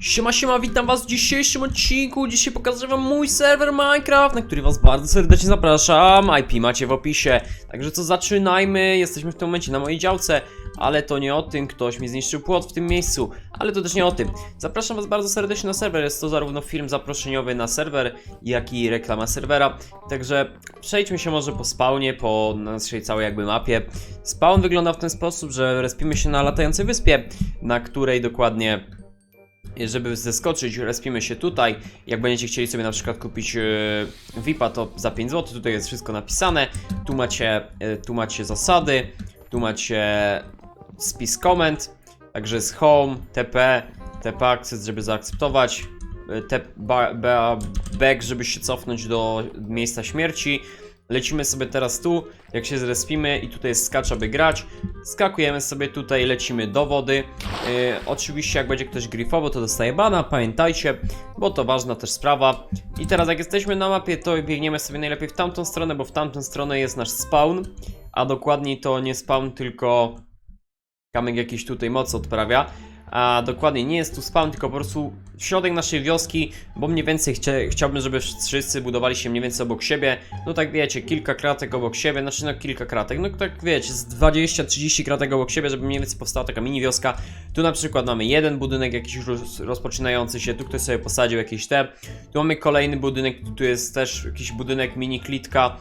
Siema, siema, witam was w dzisiejszym odcinku. Dzisiaj pokażę wam mój serwer Minecraft, na który was bardzo serdecznie zapraszam. IP macie w opisie. Także co, zaczynajmy. Jesteśmy w tym momencie na mojej działce, ale to nie o tym. Ktoś mi zniszczył płot w tym miejscu, ale to też nie o tym. Zapraszam was bardzo serdecznie na serwer. Jest to zarówno film zaproszeniowy na serwer, jak i reklama serwera. Także przejdźmy się może po spawnie, po naszej całej jakby mapie. Spawn wygląda w ten sposób, że respimy się na latającej wyspie, na której dokładnie żeby zeskoczyć, respimy się tutaj. Jak będziecie chcieli sobie na przykład kupić e, VIPa, to za 5 zł. Tutaj jest wszystko napisane. Tu macie, e, tu macie zasady, tu macie spis komend. Także jest home, TP, TP access, żeby zaakceptować. e, T, ba, ba, back, żeby się cofnąć do miejsca śmierci. Lecimy sobie teraz tu, jak się zrespimy i tutaj jest skacz, aby grać. Skakujemy sobie tutaj, lecimy do wody. Yy, oczywiście jak będzie ktoś gryfowo, to dostaje bana, pamiętajcie, bo to ważna też sprawa. I teraz jak jesteśmy na mapie, to biegniemy sobie najlepiej w tamtą stronę, bo w tamtą stronę jest nasz spawn, a dokładniej to nie spawn, tylko Kamek jakiś tutaj moc odprawia. A dokładnie nie jest tu spawn, tylko po prostu środek naszej wioski, bo mniej więcej chcia, chciałbym, żeby wszyscy budowali się mniej więcej obok siebie. No tak wiecie, kilka kratek obok siebie, znaczy no kilka kratek, no tak wiecie, z 20-30 kratek obok siebie, żeby mniej więcej powstała taka mini wioska. Tu na przykład mamy jeden budynek jakiś roz, rozpoczynający się, tu ktoś sobie posadził jakieś te. Tu mamy kolejny budynek, tu jest też jakiś budynek mini klitka.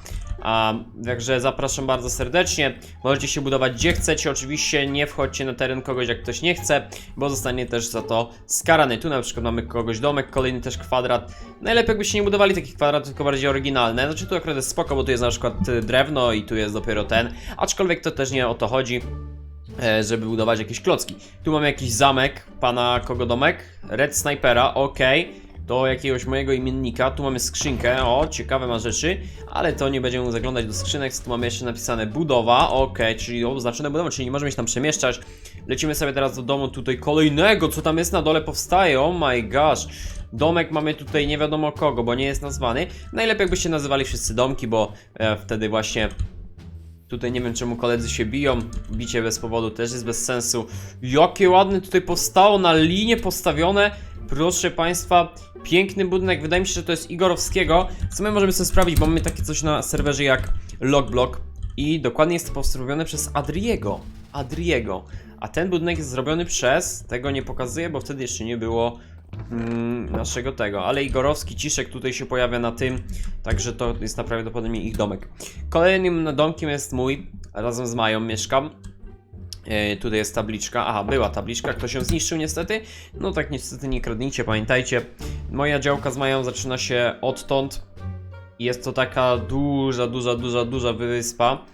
A, także zapraszam bardzo serdecznie. Możecie się budować gdzie chcecie. Oczywiście nie wchodźcie na teren kogoś, jak ktoś nie chce, bo zostanie też za to skarany. Tu na przykład mamy kogoś domek, kolejny też kwadrat. Najlepiej jakbyście nie budowali takich kwadratów, tylko bardziej oryginalne. Znaczy tu akurat jest spoko, bo tu jest na przykład y, drewno i tu jest dopiero ten. Aczkolwiek to też nie o to chodzi e, żeby budować jakieś klocki. Tu mamy jakiś zamek, pana kogo domek? Red Snipera, ok. Do jakiegoś mojego imiennika. Tu mamy skrzynkę, o, ciekawe ma rzeczy, ale to nie będziemy zaglądać do skrzynek. Tu mamy jeszcze napisane budowa, ok, czyli oznaczone budowa, czyli nie możemy się tam przemieszczać. Lecimy sobie teraz do domu tutaj kolejnego, co tam jest na dole powstaje, oh my gosh. Domek mamy tutaj nie wiadomo kogo, bo nie jest nazwany. Najlepiej jakbyście nazywali wszyscy domki, bo e, wtedy właśnie Tutaj nie wiem czemu koledzy się biją. Bicie bez powodu też jest bez sensu. Jakie ładne tutaj powstało na linie postawione. Proszę Państwa, piękny budynek. Wydaje mi się, że to jest Igorowskiego. Co my możemy sobie sprawdzić, bo mamy takie coś na serwerze jak Logblock. I dokładnie jest to postawione przez Adriego. Adriego. A ten budynek jest zrobiony przez. Tego nie pokazuję, bo wtedy jeszcze nie było mm, naszego tego. Ale Igorowski Ciszek tutaj się pojawia na tym. Także to jest prawdopodobnie ich domek. Kolejnym domkiem jest mój. Razem z Mają mieszkam. E, tutaj jest tabliczka. Aha, była tabliczka, ktoś ją zniszczył niestety. No tak niestety nie kradnijcie, pamiętajcie. Moja działka z Mają zaczyna się odtąd. Jest to taka duża, duża, duża, duża wyspa.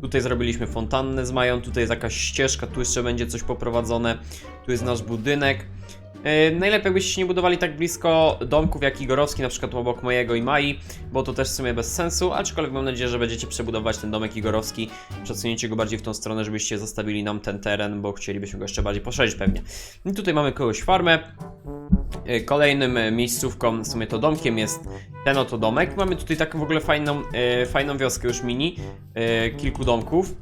Tutaj zrobiliśmy fontannę z Mają, tutaj jest jakaś ścieżka, tu jeszcze będzie coś poprowadzone. Tu jest nasz budynek. Yy, najlepiej jakbyście nie budowali tak blisko domków jak Igorowski, na przykład obok mojego i Mai, bo to też w sumie bez sensu, aczkolwiek mam nadzieję, że będziecie przebudować ten domek Igorowski, przesunięcie go bardziej w tą stronę, żebyście zostawili nam ten teren, bo chcielibyśmy go jeszcze bardziej poszerzyć pewnie. I tutaj mamy kogoś farmę. Yy, Kolejnym e, miejscówką, w sumie to domkiem jest ten oto domek. Mamy tutaj taką w ogóle fajną, e, fajną wioskę już mini, e, kilku domków.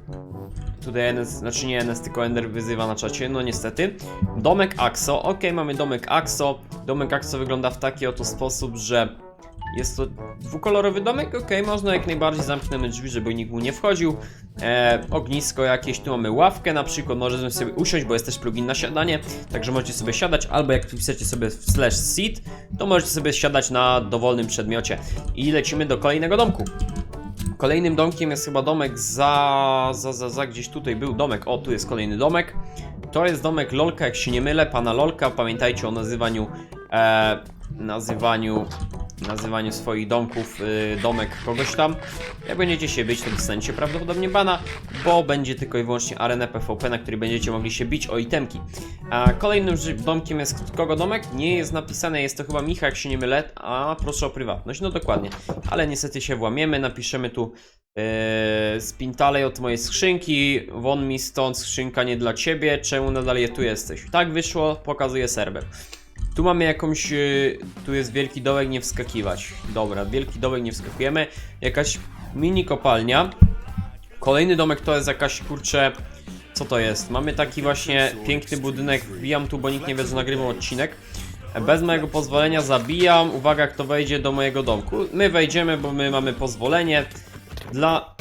Tutaj NS, znaczy nie NS, tylko Ender wyzywa na czacie, no niestety. Domek Axo, ok, mamy domek Axo. Domek Axo wygląda w taki oto sposób, że jest to dwukolorowy domek, ok, można jak najbardziej zamknąć drzwi, żeby nikt mu nie wchodził. E, ognisko jakieś, tu mamy ławkę na przykład, możemy sobie usiąść, bo jest też plugin na siadanie, także możecie sobie siadać, albo jak wpiszecie sobie slash seat, to możecie sobie siadać na dowolnym przedmiocie. I lecimy do kolejnego domku. Kolejnym domkiem jest chyba domek za, za, za, za gdzieś tutaj był domek. O, tu jest kolejny domek. To jest domek Lolka, jak się nie mylę, pana Lolka. Pamiętajcie o nazywaniu, e, nazywaniu, nazywaniu swoich domków, y, domek kogoś tam. Jak będziecie się bić, to dostaniecie prawdopodobnie bana, bo będzie tylko i wyłącznie arenę PvP, na której będziecie mogli się bić o itemki. A kolejnym domkiem jest kogo domek? Nie jest napisane, jest to chyba Micha, jak się nie mylę, a proszę o prywatność. No dokładnie, ale niestety się włamiemy, napiszemy tu Yy, spintalej od mojej skrzynki, won mi stąd, skrzynka nie dla ciebie, czemu nadal je tu jesteś? Tak wyszło, pokazuję serwer. Tu mamy jakąś, yy, tu jest wielki dołek, nie wskakiwać. Dobra, wielki dołek, nie wskakujemy. Jakaś mini kopalnia. Kolejny domek to jest jakaś, kurczę, co to jest? Mamy taki właśnie piękny budynek, wbijam tu, bo nikt nie wie, że nagrywam odcinek. Bez mojego pozwolenia zabijam. Uwaga, kto wejdzie do mojego domku. My wejdziemy, bo my mamy pozwolenie. Dla...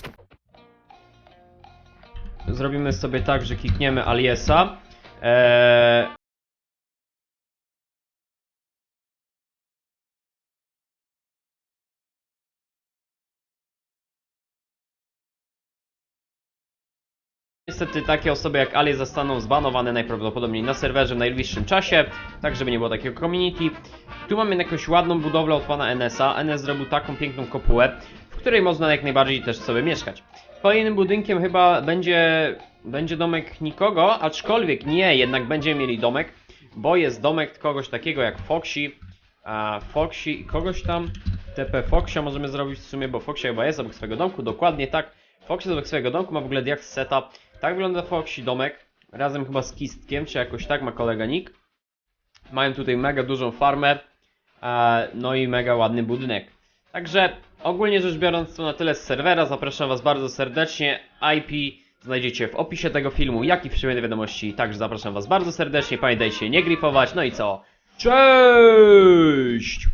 Zrobimy sobie tak, że klikniemy aliesa. Eee... Niestety takie osoby jak Ali zostaną zbanowane najprawdopodobniej na serwerze w najbliższym czasie, tak żeby nie było takiego community. Tu mamy jakąś ładną budowlę od pana NS-a. NS zrobił taką piękną kopułę, w której można jak najbardziej też sobie mieszkać. Kolejnym budynkiem chyba będzie, będzie domek nikogo, aczkolwiek nie, jednak będziemy mieli domek, bo jest domek kogoś takiego jak Foxy, a Foxy i kogoś tam, TP Foxia możemy zrobić w sumie, bo Foxia chyba jest obok swojego domku, dokładnie tak. Foxy obok swojego domku ma w ogóle diaks setup. Tak wygląda Foxy domek, razem chyba z Kistkiem, czy jakoś tak ma kolega Nick. Mają tutaj mega dużą farmę, e, no i mega ładny budynek. Także ogólnie rzecz biorąc to na tyle z serwera, zapraszam Was bardzo serdecznie. IP znajdziecie w opisie tego filmu, jak i w przyjemnej wiadomości, także zapraszam Was bardzo serdecznie, pamiętajcie nie grifować, no i co? Cześć!